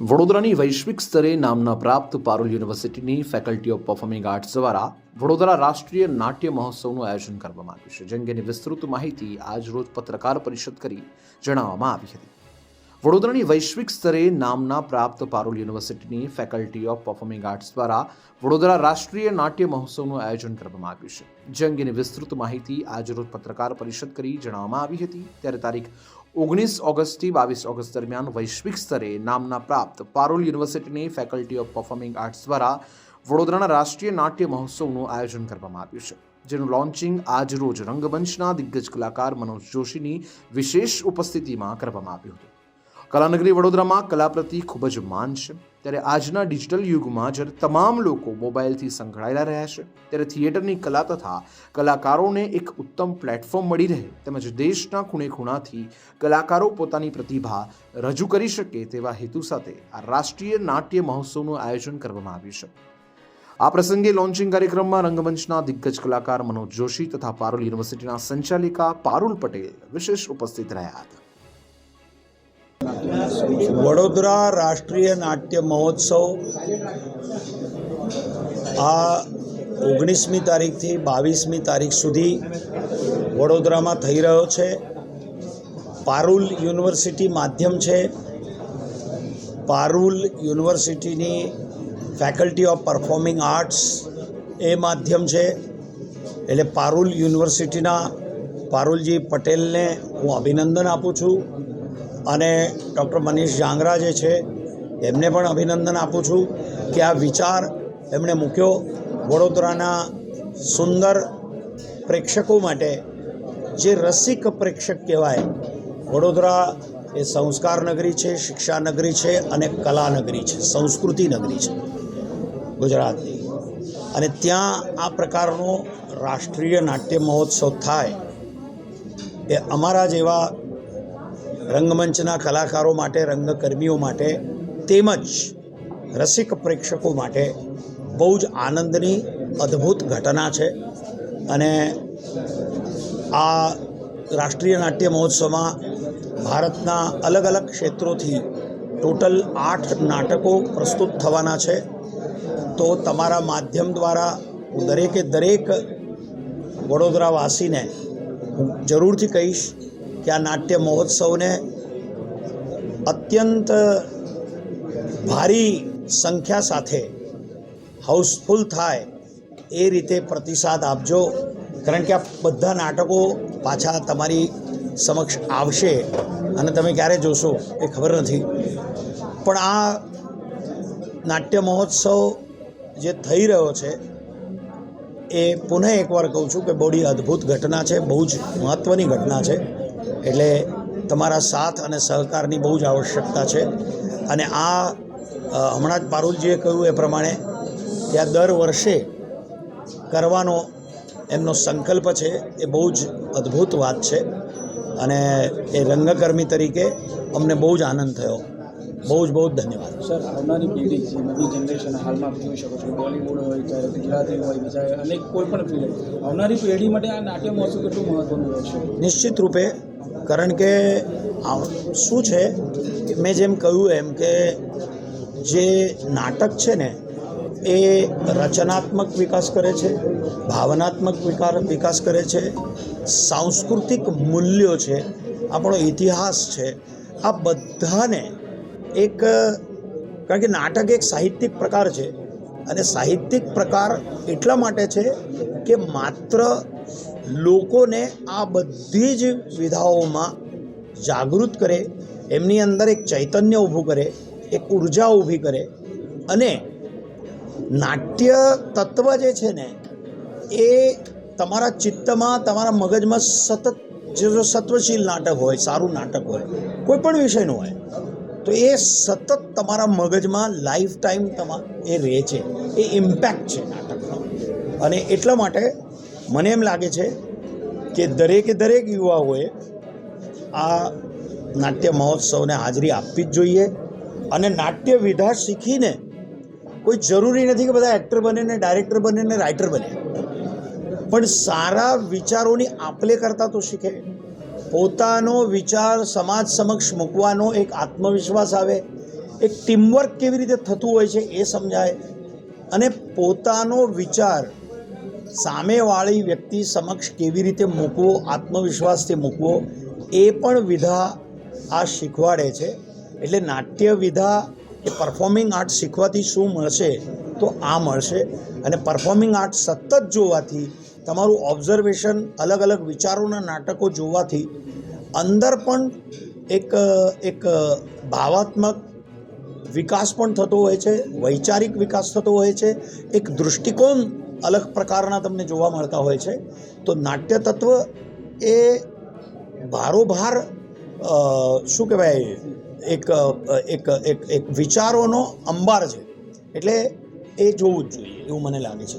વડોદરાની વૈશ્વિક સ્તરે નામના પ્રાપ્ત પારુલ યુનિવર્સિટીની ફેકલ્ટી ઓફ પરફોર્મિંગ આર્ટ્સ દ્વારા વડોદરા રાષ્ટ્રીય નાટ્ય મહોત્સવનું આયોજન કરવામાં આવ્યું છે જે અંગેની વિસ્તૃત માહિતી આજરોજ પત્રકાર પરિષદ કરી જણાવવામાં આવી હતી. વડોદરાની વૈશ્વિક સ્તરે નામના પ્રાપ્ત પારુલ યુનિવર્સિટીની ફેકલ્ટી ઓફ પરફોર્મિંગ આર્ટ્સ દ્વારા વડોદરા રાષ્ટ્રીય નાટ્ય મહોત્સવનું આયોજન કરવામાં આવ્યું છે, જે અંગેની વિસ્તૃત માહિતી આજરોજ પત્રકાર પરિષદ કરી જણાવવામાં આવી હતી. ત્યારે તારીખ ઓગણીસ ઓગસ્ટથી બાવીસ ઓગસ્ટ દરમિયાન વૈશ્વિક સ્તરે નામના પ્રાપ્ત પારોલ યુનિવર્સિટીની ફેકલ્ટી ઓફ પરફોર્મિંગ આર્ટ્સ દ્વારા વડોદરાના રાષ્ટ્રીય નાટ્ય મહોત્સવનું આયોજન કરવામાં આવ્યું છે, જેનું લોન્ચિંગ આજ રોજ રંગમંચના દિગ્ગજ કલાકાર મનોજ જોશીની વિશેષ ઉપસ્થિતિમાં કરવામાં આવ્યું હતું. કલાનગરી વડોદરામાં કલા પ્રતિ ખૂબ જ માન છે. ત્યારે આજના ડિજિટલ યુગમાં જ્યારે તમામ લોકો મોબાઈલથી સંકળાયેલા રહ્યા છે, ત્યારે થિયેટરની કલા તથા કલાકારોને એક ઉત્તમ પ્લેટફોર્મ મળી રહે તેમજ દેશના ખૂણે ખૂણાથી કલાકારો પોતાની પ્રતિભા રજૂ કરી શકે તેવા હેતુ સાથે આ રાષ્ટ્રીય નાટ્ય મહોત્સવનું આયોજન કરવામાં આવ્યું છે. આ પ્રસંગે લોન્ચિંગ કાર્યક્રમમાં રંગમંચના દિગ્ગજ કલાકાર મનોજ જોશી તથા પારુલ યુનિવર્સિટીના સંચાલિકા પારુલ પટેલ વિશેષ ઉપસ્થિત રહ્યા હતા. વડોદરા રાષ્ટ્રીય નાટ્ય મહોત્સવ આ ઓગણીસમી તારીખથી બાવીસમી તારીખ સુધી વડોદરામાં થઈ રહ્યો છે. પારુલ યુનિવર્સિટી માધ્યમ છે. પારુલ યુનિવર્સિટીની ફેકલ્ટી ઓફ પરફોર્મિંગ આર્ટ્સ એ માધ્યમ છે. એટલે પારુલ યુનિવર્સિટીના પારુલજી પટેલને હું અભિનંદન આપું છું. અને ડૉક્ટર મનીષ જાંગરા જે છે, એમને પણ અભિનંદન આપું છું કે આ વિચાર એમણે મૂક્યો વડોદરાના સુંદર પ્રેક્ષકો માટે, જે રસિક પ્રેક્ષક કહેવાય. વડોદરા એ સંસ્કાર નગરી છે, શિક્ષા નગરી છે અને કલા નગરી છે, સંસ્કૃતિ નગરી છે ગુજરાતની. અને ત્યાં આ પ્રકારનો રાષ્ટ્રીય નાટ્ય મહોત્સવ થાય એ અમારા જેવા રંગમંચના કલાકારો માટે, રંગકર્મીઓ માટે, તેમજ રસિક પ્રેક્ષકો માટે બહુ જ આનંદની, અદ્ભુત ઘટના છે. અને આ રાષ્ટ્રીય નાટ્ય મહોત્સવમાં ભારતના અલગ અલગ ક્ષેત્રોથી ટોટલ આઠ નાટકો પ્રસ્તુત થવાના છે. તો તમારા માધ્યમ દ્વારા હું દરેકે દરેક વડોદરાવાસીને હું જરૂરથી કહીશ કે આ નાટ્ય મહોત્સવને અત્યંત ભારી સંખ્યા સાથે હાઉસફુલ થાય એ રીતે પ્રતિસાદ આપજો. કારણ કે આ બધા નાટકો પાછા તમારી સમક્ષ આવશે અને તમે ક્યારે જોશો એ ખબર નથી. પણ આ નાટ્ય મહોત્સવ જે થઈ રહ્યો છે એ પુનઃ એકવાર કહું છું કે બહુ અદ્ભુત ઘટના છે, બહુ જ મહત્ત્વની ઘટના છે. એટલે તમારા સાથ અને સહકારની બહુ જ આવશ્યકતા છે. અને આ હમણાં જ પારુલજીએ કહ્યું એ પ્રમાણે કે આ દર વર્ષે કરવાનો એમનો સંકલ્પ છે એ બહુ જ અદ્ભુત વાત છે. અને એ રંગકર્મી તરીકે અમને બહુ જ આનંદ થયો. બહુ જ બહુ જ ધન્યવાદ. સર આવનારી પેઢી જે નવી જનરેશન હાલમાં જોઈ શકો છો બોલિવૂડ હોય ચાહે ગુજરાતી હોય બીજા અનેક કોઈ પણ ફિલ્ડ આવનારી પેઢી માટે આ નાટ્ય મહોત્સવ કેટલું મહત્વનું રહેશે? નિશ્ચિત રૂપે કારણ કે શું છે? મેં જેમ કહ્યું એમ કે જે નાટક છે ને, એ રચનાત્મક વિકાસ કરે છે, ભાવનાત્મક વિકાર વિકાસ કરે છે, સાંસ્કૃતિક મૂલ્યો છે, આપણો ઇતિહાસ છે, આ બધાને એક, કારણ કે નાટક એક સાહિત્યિક પ્રકાર છે. અને સાહિત્યિક પ્રકાર એટલા માટે છે કે માત્ર લોકોને આ બધી જ વિધાઓમાં જાગૃત કરે, એમની અંદર એક ચૈતન્ય ઊભું કરે, એક ઊર્જા ઊભી કરે અને નાટ્ય તત્વ જે છે ને, એ તમારા ચિત્તમાં, તમારા મગજમાં સતત જે સત્વશીલ નાટક હોય, સારું નાટક હોય, કોઈ પણ વિષયનું હોય તો એ સતત તમારા મગજમાં લાઈફ ટાઈમ તમા, એ રહે છે. એ ઇમ્પેક્ટ છે નાટકનો. અને એટલા માટે મને એમ લાગે છે કે દરેકે દરેક યુવાઓએ આ નાટ્ય મહોત્સવને હાજરી આપવી જ જોઈએ અને નાટ્ય વિધા શીખીને કોઈ જરૂરી નથી કે બધા એક્ટર બને ને ડાયરેક્ટર બને ને રાઇટર બને. પણ સારા વિચારોની આપલે કરતા તો શીખે. પોતાનો વિચાર સમાજ સમક્ષ મૂકવાનો એક આત્મવિશ્વાસ આવે, એક ટીમવર્ક કેવી રીતે થતું હોય છે એ સમજાય. અને પોતાનો વિચાર સામેવાળી વ્યક્તિ સમક્ષ કેવી રીતે મૂકવો, આત્મવિશ્વાસથી મૂકવો, એ પણ વિધા આ શીખવાડે છે. એટલે નાટ્ય વિધા એ પરફોર્મિંગ આર્ટ શીખવાથી શું મળશે? તો આ મળશે. અને પરફોર્મિંગ આર્ટ સતત જોવાથી તમારું ઓબ્ઝર્વેશન અલગ અલગ વિચારોના નાટકો જોવાથી અંદર પણ એક એક ભાવાત્મક વિકાસ પણ થતો હોય છે, વૈચારિક વિકાસ થતો હોય છે, એક દૃષ્ટિકોણ અલગ પ્રકારના તમને જોવા મળતા હોય છે. તો નાટ્ય તત્વ એ ભારોભાર શું કહેવાય, એક એક એક એક વિચારોનો અંબાર છે. એટલે એ જોવું જ જોઈએ, એવું મને લાગે છે.